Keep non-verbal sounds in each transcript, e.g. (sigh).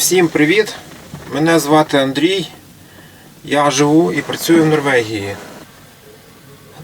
Всім привіт! Мене звати Андрій. Я живу і працюю в Норвегії.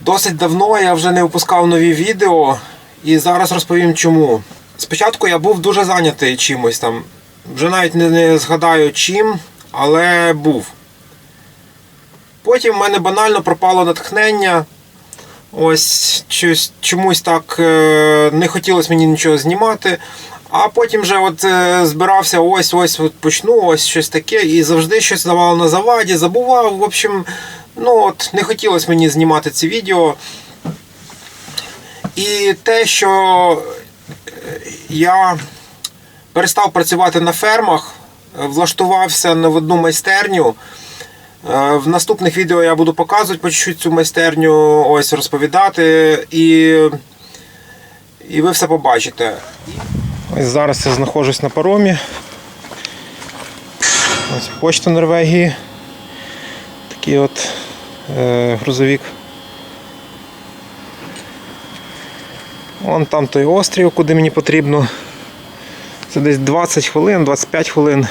Досить давно я вже не випускав нові відео і зараз розповім чому. Спочатку я був дуже зайнятий чимось там. Вже навіть не, згадаю чим, але був. Потім в мене банально пропало натхнення. Ось чомусь так е, не хотілося мені нічого знімати. А потім вже от е, збирався ось ось от почну, ось щось таке, і завжди щось давало на заваді, забував. В общем, ну от не хотілося мені знімати ці відео. І те, що е, я перестав працювати на фермах, влаштувався в одну майстерню. Е, В наступних відео я буду показувати по чуть-чуть цю майстерню, ось розповідати, і, і ви все побачите. Ось зараз я знаходжусь на паромі. Ось почта Норвегії. Такий от е, грузовик. Вон там той острів, куди мені потрібно. Це десь 20 хвилин, 25 хвилин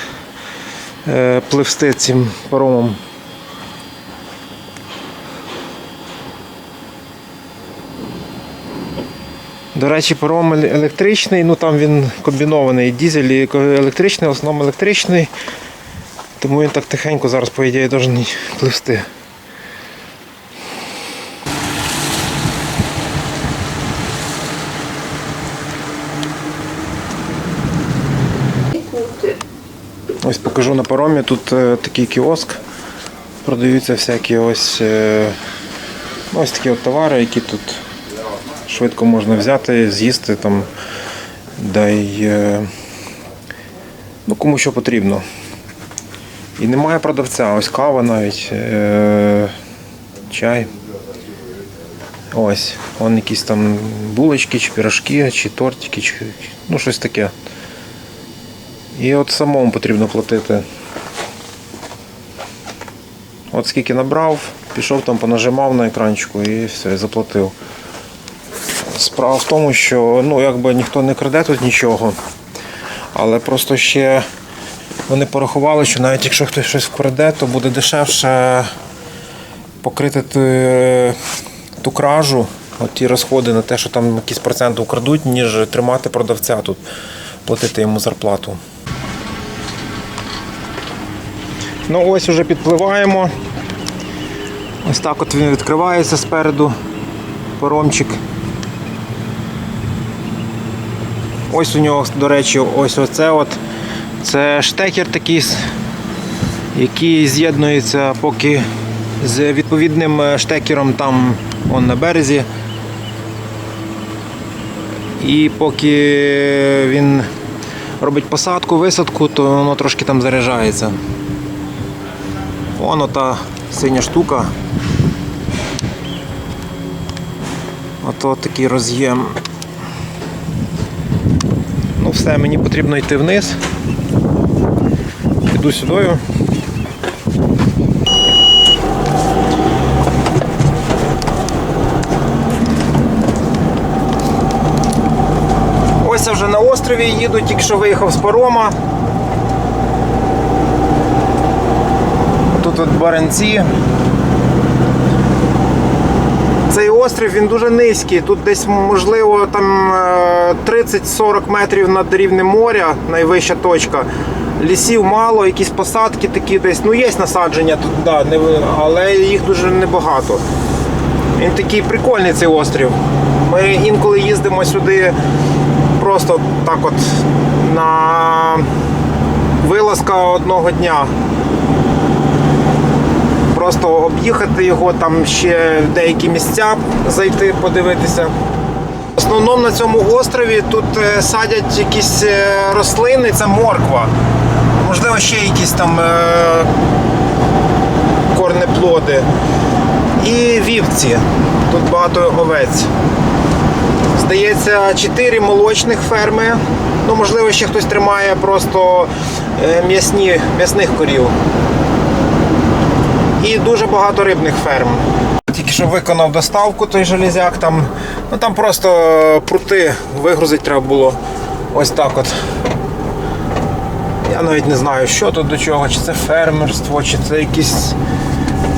е, пливсти цим паромом. До речі, паром електричний, ну там він комбінований дізель і електричний, в основному електричний. Тому він так тихенько зараз, по ідеї, повинен пливсти. Ось покажу на паромі. Тут е, такий кіоск. Продаються всякі ось, е, ось такі от товари, які тут швидко можна взяти, з'їсти там, да й е, ну, кому що потрібно. І немає продавця, ось кава навіть, е, чай. Ось, вон якісь там булочки, чи пірожки, чи тортики, чи ну щось таке. І от самому потрібно платити. От скільки набрав, пішов там, понажимав на екранчику і все, заплатив. Справа в тому, що ну, якби ніхто не краде тут нічого, але просто ще вони порахували, що навіть якщо хтось щось вкраде, то буде дешевше покрити ту, ту кражу, от ті розходи на те, що там якісь проценти украдуть, ніж тримати продавця тут, платити йому зарплату. Ну ось уже підпливаємо. Ось так от він відкривається спереду паромчик. Ось у нього, до речі, ось оце от. Це штекер такий, який з'єднується поки з відповідним е, штекером там он на березі. І поки він робить посадку, висадку, то воно трошки там заряджається. Воно та синя штука. Ото такий роз'єм. Все, мені потрібно йти вниз. Піду сюди. Ось я вже на острові їду, тільки що виїхав з парома. Тут от баранці. Цей острів він дуже низький. Тут десь можливо там е, 30-40 метрів над рівнем моря, найвища точка. Лісів мало, якісь посадки такі десь. Ну є насадження тут, да, не, але їх дуже небагато. Він такий прикольний цей острів. Ми інколи їздимо сюди просто так от на вилазка одного дня просто об'їхати його, там ще деякі місця зайти, подивитися. В основному на цьому острові тут е, садять якісь е, рослини, це морква. Можливо, ще якісь там е, корнеплоди. І вівці. Тут багато овець. Здається, 4 молочних ферми. Ну, можливо, ще хтось тримає просто м'ясні, м'ясних корів і дуже багато рибних ферм. Тільки що виконав доставку той железяк, там, ну, там просто прути вигрузити треба було ось так от. Я навіть не знаю, що тут до чого, чи це фермерство, чи це якийсь.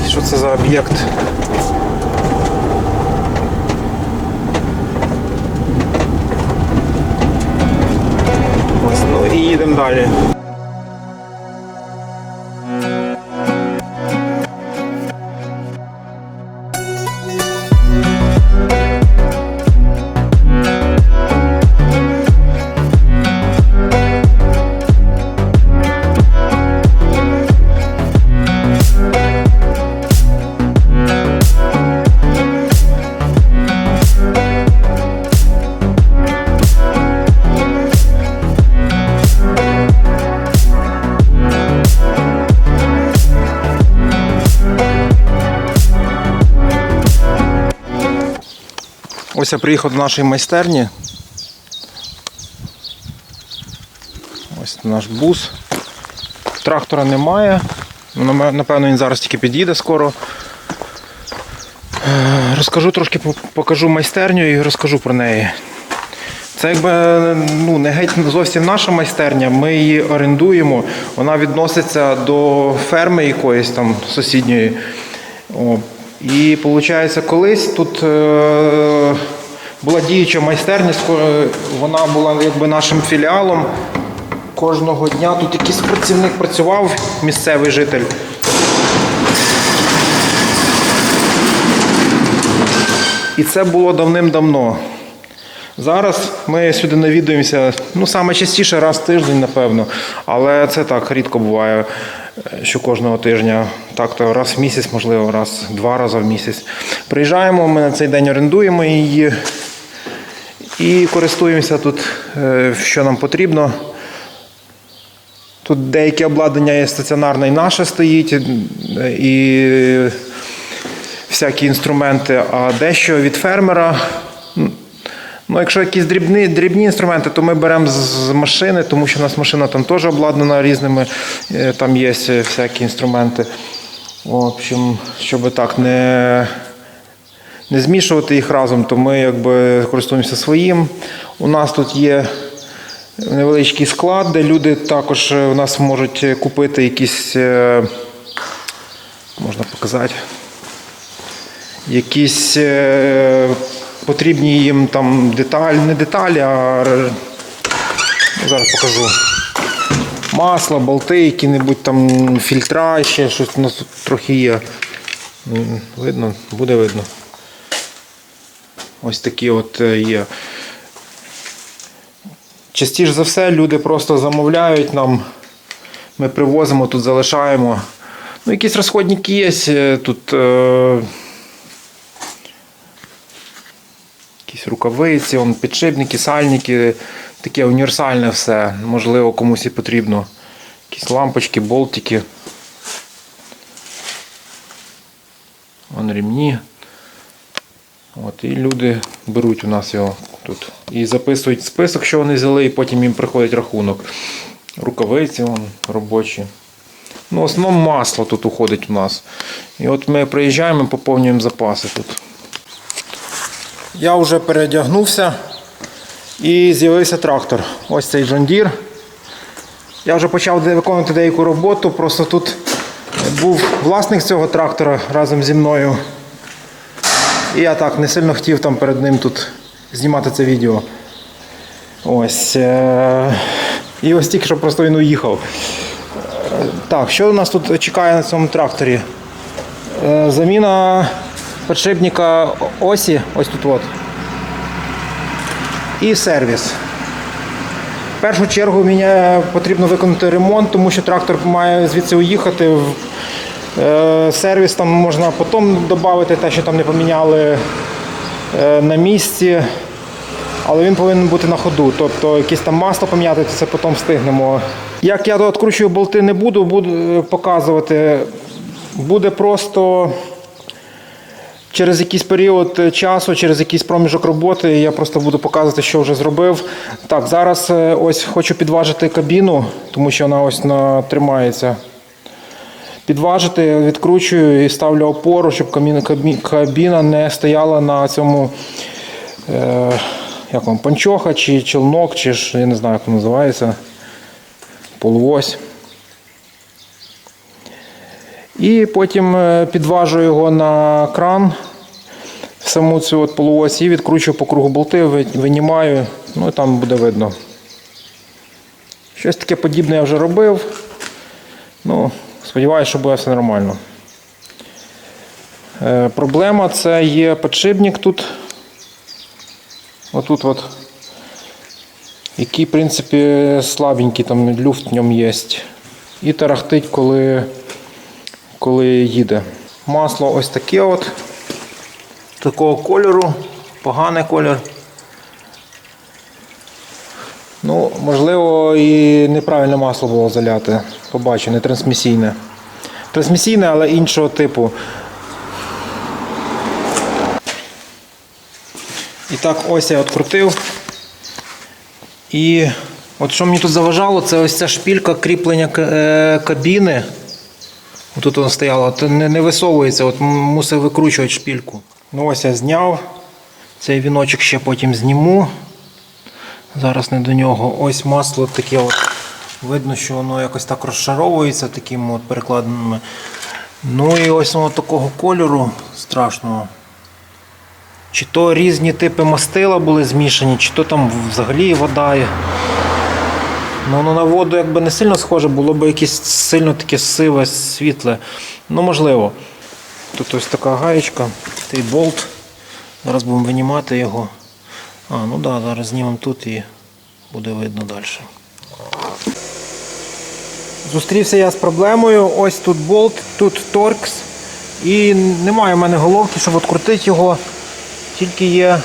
Що це за об'єкт? Ось, ну і їдемо далі. Ось я приїхав до нашої майстерні. Ось наш бус. Трактора немає. Ну, Напевно, він зараз тільки під'їде скоро. Е, Розкажу трошки, покажу майстерню і розкажу про неї. Це якби ну, не геть зовсім наша майстерня, ми її орендуємо. Вона відноситься до ферми якоїсь там сусідньої. О, і виходить, колись тут е, була діюча майстерня, вона була якби нашим філіалом. Кожного дня тут якийсь працівник працював, місцевий житель. І це було давним-давно. Зараз ми сюди навідуємося, ну саме частіше раз в тиждень, напевно. Але це так рідко буває, що кожного тижня. Так, то раз в місяць, можливо, раз, два рази в місяць. Приїжджаємо, ми на цей день орендуємо її і користуємося тут, е, що нам потрібно. Тут деяке обладнання є стаціонарне і наше стоїть, е, і всякі інструменти, а дещо від фермера. Ну, якщо якісь дрібні, дрібні інструменти, то ми беремо з- машини, тому що у нас машина там теж обладнана різними, е, там є всякі інструменти. В общем, щоб так не, не змішувати їх разом, то ми якби користуємося своїм. У нас тут є невеличкий склад, де люди також е, у нас можуть купити якісь, е, можна показати, якісь е, потрібні їм там деталі, не деталі, а зараз покажу. Масло, болти, які-небудь там фільтра, ще щось у нас тут трохи є. Видно, буде видно. Ось такі от е, є. Частіше за все люди просто замовляють нам. Ми привозимо, тут залишаємо. Ну, якісь розходники є. е, Тут е, якісь рукавиці, он, підшипники, сальники. Таке універсальне все. Можливо, комусь і потрібно. Якісь лампочки, болтики. Вон ремні. От, і люди беруть у нас його тут. І записують список, що вони взяли, і потім їм приходить рахунок. Рукавиці вон, робочі. Ну, основному масло тут уходить у нас. І от ми приїжджаємо, поповнюємо запаси тут. Я вже передягнувся і з'явився трактор. Ось цей John Я вже почав виконувати деяку роботу, просто тут був власник цього трактора разом зі мною. І я так не сильно хотів там перед ним тут знімати це відео. Ось. е, І ось тільки що просто він уїхав. Е, Так, що у нас тут чекає на цьому тракторі? Е, Заміна підшипника осі, ось тут от. І сервіс. В першу чергу мені потрібно виконати ремонт, тому що трактор має звідси уїхати. Е, сервіс там можна потім додати те, що там не поміняли е, на місці. Але він повинен бути на ходу. Тобто якесь там масло поміняти, то це потім встигнемо. Як я відкручую болти не буду, буду е, показувати. Буде просто через якийсь період часу, через якийсь проміжок роботи, я просто буду показувати, що вже зробив. Так, зараз ось хочу підважити кабіну, тому що вона ось тримається. Підважити, відкручую і ставлю опору, щоб кабіна не стояла на цьому. Е, як вам, панчоха чи челнок, чи ж я не знаю, як називається. полуось. І потім е, підважу його на кран саму цю от полуось і відкручую по кругу болти, винімаю, ну і там буде видно. Щось таке подібне я вже робив. Ну, сподіваюся, що буде все нормально. Е, проблема це є підшипник тут. Отут от. Який, в принципі, слабенький, там люфт в ньому є. І тарахтить, коли, коли їде. Масло ось таке от. Такого кольору, поганий колір. Ну, можливо, і неправильне масло було заляти. Побачу, не трансмісійне. Трансмісійне, але іншого типу. І так, ось я відкрутив. І от що мені тут заважало, це ось ця шпілька кріплення е, кабіни. Тут вона стояла, то не, не висовується, от мусив викручувати шпільку. Ну ось я зняв. Цей віночок ще потім зніму. Зараз не до нього. Ось масло таке от. Видно, що воно якось так розшаровується такими от перекладинами. Ну і ось воно такого кольору страшного. Чи то різні типи мастила були змішані, чи то там взагалі вода. Ну, воно на воду якби не сильно схоже, було б якесь сильно таке сиве, світле. Ну, можливо. Тут ось така гаєчка, цей болт. Зараз будемо винімати його. А, ну да, зараз знімемо тут і буде видно далі. Зустрівся я з проблемою. Ось тут болт, тут торкс. І немає в мене головки, щоб відкрутити його. Тільки є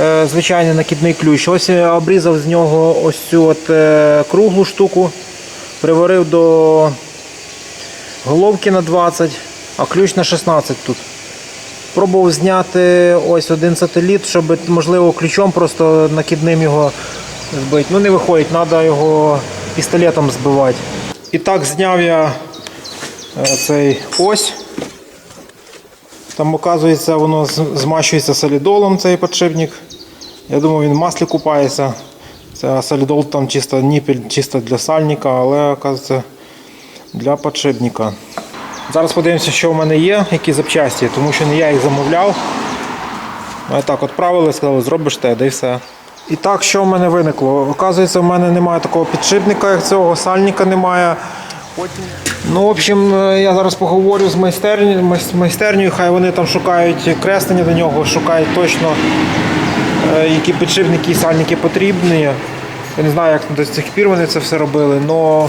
е, звичайний накидний ключ. Ось я обрізав з нього ось цю от, е, круглу штуку, приварив до головки на 20, а ключ на 16 тут. Пробував зняти ось один сателіт, щоб можливо ключом просто накидним його збити. Ну не виходить, треба його пістолетом збивати. І так зняв я е, цей ось. Там, оказується, воно змащується солідолом цей підшипник. Я думав, він в маслі купається. Це солідол там чисто ніпель, чисто для сальника, але оказується для підшипника. Зараз подивимося, що в мене є, які запчасті, тому що не я їх замовляв. Мене так відправили, сказали, зробиш те, да і все. І так, що в мене виникло? Оказується, в мене немає такого підшипника, як цього, сальника немає. Ну, в общем, е, я зараз поговорю з майстерні, майстернею, хай вони там шукають креслення до нього, шукають точно, е, які підшипники і сальники потрібні. Я не знаю, як до цих пір вони це все робили, але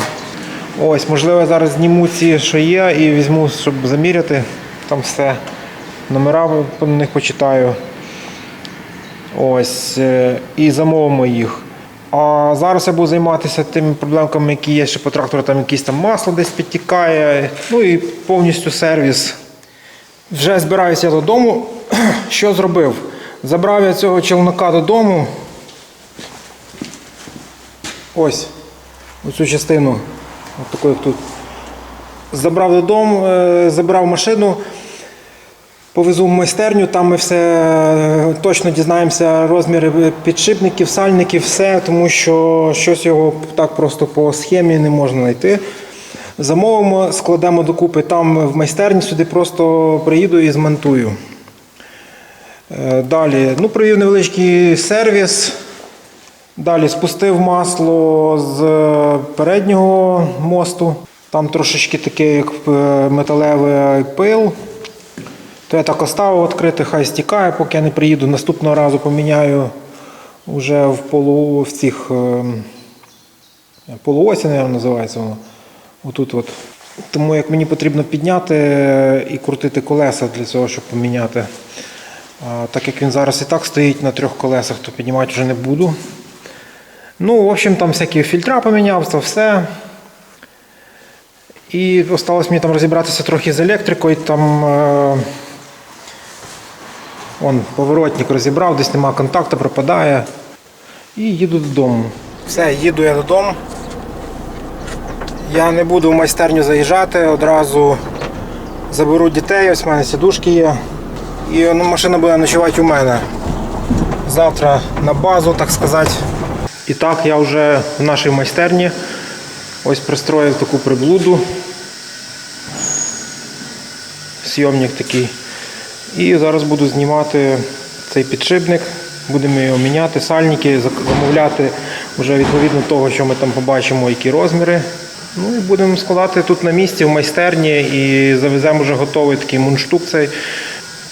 ось, можливо, я зараз зніму ці, що є, і візьму, щоб заміряти там все. Номера по них почитаю. Ось, е, і замовимо їх. А зараз я буду займатися тими проблемками, які є ще по трактору, там якесь там масло десь підтікає. Ну і повністю сервіс. Вже збираюся я додому. (clears throat) Що зробив? Забрав я цього челнока додому. Ось. Оцю частину. Таку, як тут. Забрав додому, е, забрав машину. Повезу в майстерню, там ми все е, точно дізнаємося розміри підшипників, сальників, все, тому що щось його так просто по схемі не можна знайти. Замовимо, складемо докупи там в майстерні, сюди просто приїду і змонтую. Е, Далі, ну, провів невеличкий сервіс. Далі спустив масло з е, переднього мосту. Там трошечки таке, як е, металевий пил. То я так оставив відкрити, хай стікає, поки я не приїду. Наступного разу поміняю вже в полу в цих ем, полуосі, мабуть, називається воно. Отут от. Тому як мені потрібно підняти і крутити колеса для цього, щоб поміняти. Так як він зараз і так стоїть на трьох колесах, то піднімати вже не буду. Ну, в общем, там всякі фільтра поміняв, це все. І осталось мені там розібратися трохи з електрикою. Там е, он, поворотник розібрав, десь нема контакту, пропадає. І їду додому. Все, їду я додому. Я не буду в майстерню заїжджати, одразу заберу дітей, ось в мене сідушки є. І ну, машина буде ночувати у мене. Завтра на базу, так сказати. І так, я вже в нашій майстерні. Ось пристроїв таку приблуду. Сйомник такий. І зараз буду знімати цей підшипник. Будемо його міняти, сальники, замовляти вже відповідно того, що ми там побачимо, які розміри. Ну і будемо складати тут на місці в майстерні і завеземо вже готовий такий мундштук цей.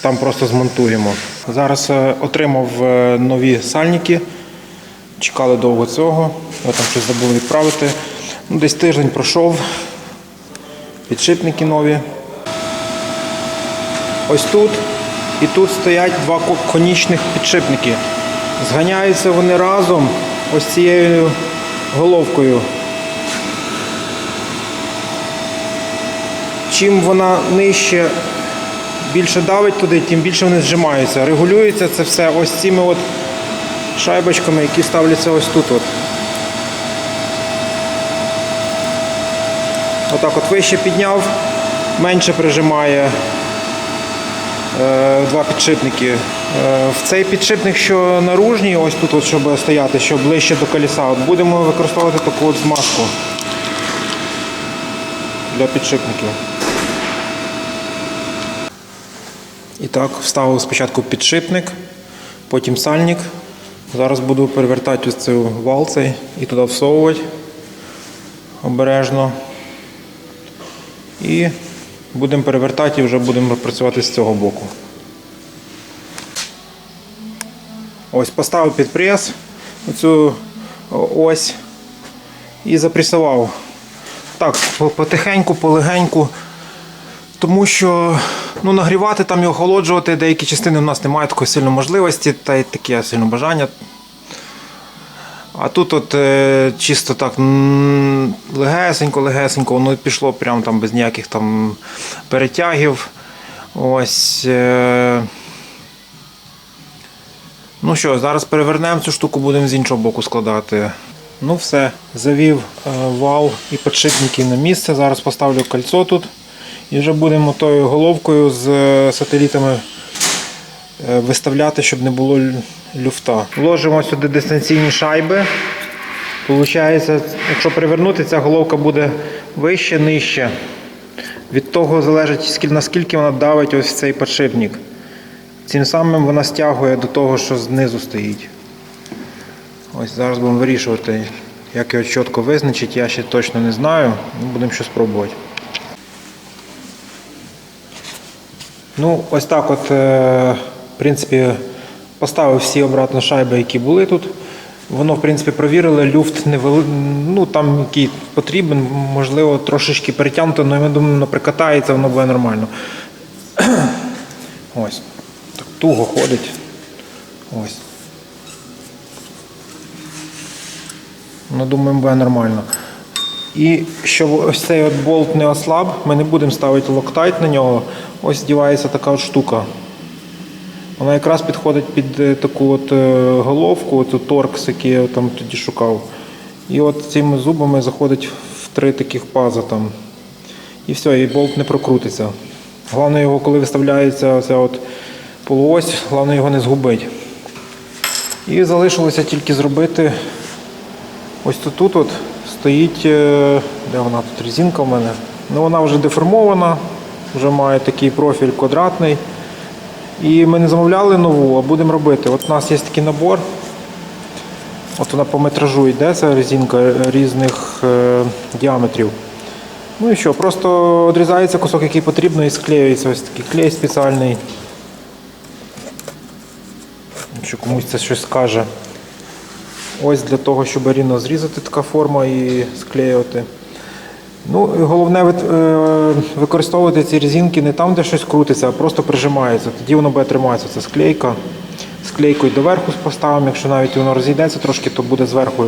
Там просто змонтуємо. Зараз е, отримав е, нові сальники. Чекали довго цього. Я там щось забув відправити. Ну, десь тиждень пройшов. Підшипники нові. Ось тут і тут стоять два конічних підшипники. Зганяються вони разом ось цією головкою. Чим вона нижче більше давить туди, тим більше вони зжимаються. Регулюється це все ось цими от шайбочками, які ставляться ось тут. От. Отак от вище підняв, менше прижимає е, два підшипники. Е, в цей підшипник, що наружній, ось тут, от, щоб стояти, що ближче до колеса, от будемо використовувати таку от змазку для підшипників. І так, вставив спочатку підшипник, потім сальник. Зараз буду перевертати ось цю вал цей і туди всовувати обережно. І будемо перевертати і вже будемо працювати з цього боку. Ось поставив під прес оцю ось і запресував. Так, потихеньку, полегеньку. Тому що ну, нагрівати там і охолоджувати деякі частини у нас немає такої сильної можливості та й таке сильне бажання. А тут от е, чисто так легесенько, легесенько, воно пішло прямо там без ніяких там перетягів. Ось. Е, ну що, зараз перевернемо цю штуку, будемо з іншого боку складати. Ну все, завів е, вал і підшипники на місце. Зараз поставлю кольцо тут. І вже будемо тою головкою з е, сателітами е, виставляти, щоб не було люфта. Вложимо сюди дистанційні шайби. Получається, якщо перевернути, ця головка буде вище, нижче. Від того залежить, наскільки вона давить ось цей підшипник. Цим самим вона стягує до того, що знизу стоїть. Ось зараз будемо вирішувати, як його чітко визначити, я ще точно не знаю. Будемо щось пробувати. Ну, ось так от, е, в принципі, поставив всі обратно шайби, які були тут. Воно, в принципі, провірили, люфт не ну, там який потрібен, можливо, трошечки перетягнуто, але я думаю, воно прикатається, воно буде нормально. (clears throat) Ось. Так туго ходить. Ось. Ну, думаю, буде нормально. І щоб ось цей от болт не ослаб, ми не будемо ставити локтайт на нього. Ось дівається така от штука. Вона якраз підходить під е, таку от е, головку, цю торкс, який я там тоді шукав. І от цими зубами заходить в три таких паза там. І все, і болт не прокрутиться. Головне його, коли виставляється оця от полуось, головне його не згубити. І залишилося тільки зробити Ось тут от стоїть, е, де вона тут резинка в мене. Ну вона вже деформована, вже має такий профіль квадратний. І ми не замовляли нову, а будемо робити. От у нас є такий набор. От вона по метражу йде, ця резинка різних е, діаметрів. Ну і що, просто відрізається кусок, який потрібно, і склеюється ось такий клей спеціальний. Якщо комусь це щось скаже. Ось для того, щоб рівно зрізати така форма і склеювати. Ну, головне е, використовувати ці резинки не там, де щось крутиться, а просто прижимається. Тоді воно буде триматися. Це склейка. Склейкою доверху поставимо, якщо навіть воно розійдеться трошки, то буде зверху,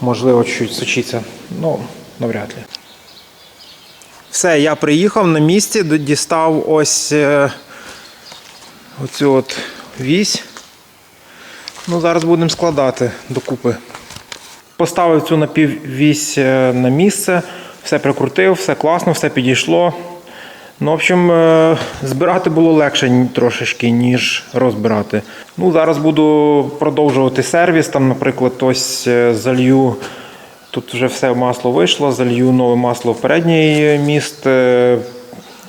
можливо, чуть сучиться. Ну, навряд ли. Все, я приїхав на місці, дістав ось е, оцю от вісь. Ну, зараз будемо складати докупи. Поставив цю напіввісь е, на місце, все прикрутив, все класно, все підійшло. Ну, в общем, е, збирати було легше трошечки, ніж розбирати. Ну, зараз буду продовжувати сервіс. Там, наприклад, ось е, залью тут вже все масло вийшло, залью нове масло в передній міст.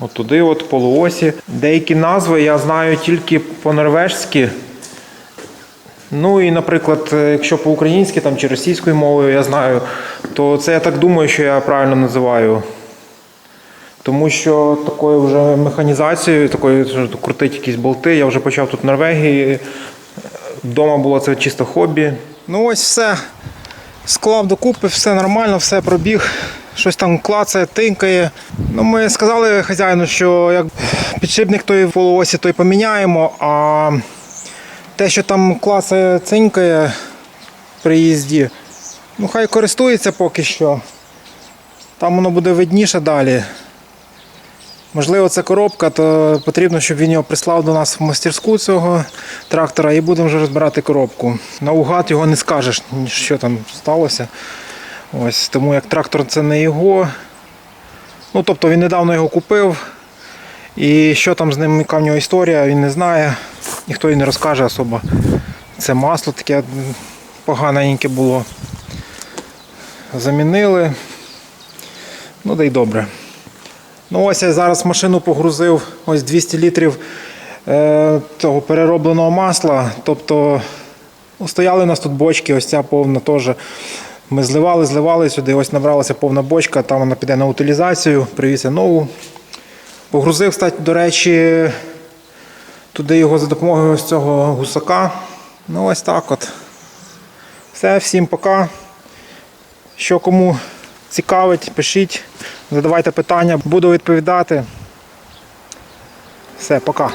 От туди, от полуосі. Деякі назви я знаю тільки по-норвежськи. Ну і, наприклад, е, якщо по-українськи там, чи російською мовою я знаю, то це я так думаю, що я правильно називаю. Тому що такою вже механізацією, такою що крутить якісь болти, я вже почав тут в Норвегії. Вдома було це чисто хобі. Ну ось все. Склав докупи, все нормально, все пробіг. Щось там клацає, тинкає. Ну, ми сказали хазяїну, що як підшипник той полуосі, той поміняємо, а те, що там клацає, цинькає при їзді, ну хай користується поки що. Там воно буде видніше далі. Можливо, це коробка, то потрібно, щоб він його прислав до нас в мастерську цього трактора і будемо вже розбирати коробку. Наугад його не скажеш, що там сталося. Ось, тому як трактор це не його. Ну, тобто він недавно його купив. І що там з ним, яка в нього історія, він не знає. Ніхто їй не розкаже особо. Це масло таке поганеньке було. Замінили. Ну да й добре. Ну ось я зараз машину погрузив ось 200 літрів е, того переробленого масла. Тобто ну, стояли у нас тут бочки, ось ця повна теж. Ми зливали, зливали сюди, ось набралася повна бочка, там вона піде на утилізацію, привіз я нову. Погрузив, стать, до речі, туди його за допомогою ось цього гусака. Ну ось так от. Все, всім пока. Що кому цікавить, пишіть, задавайте питання, буду відповідати. Все, пока.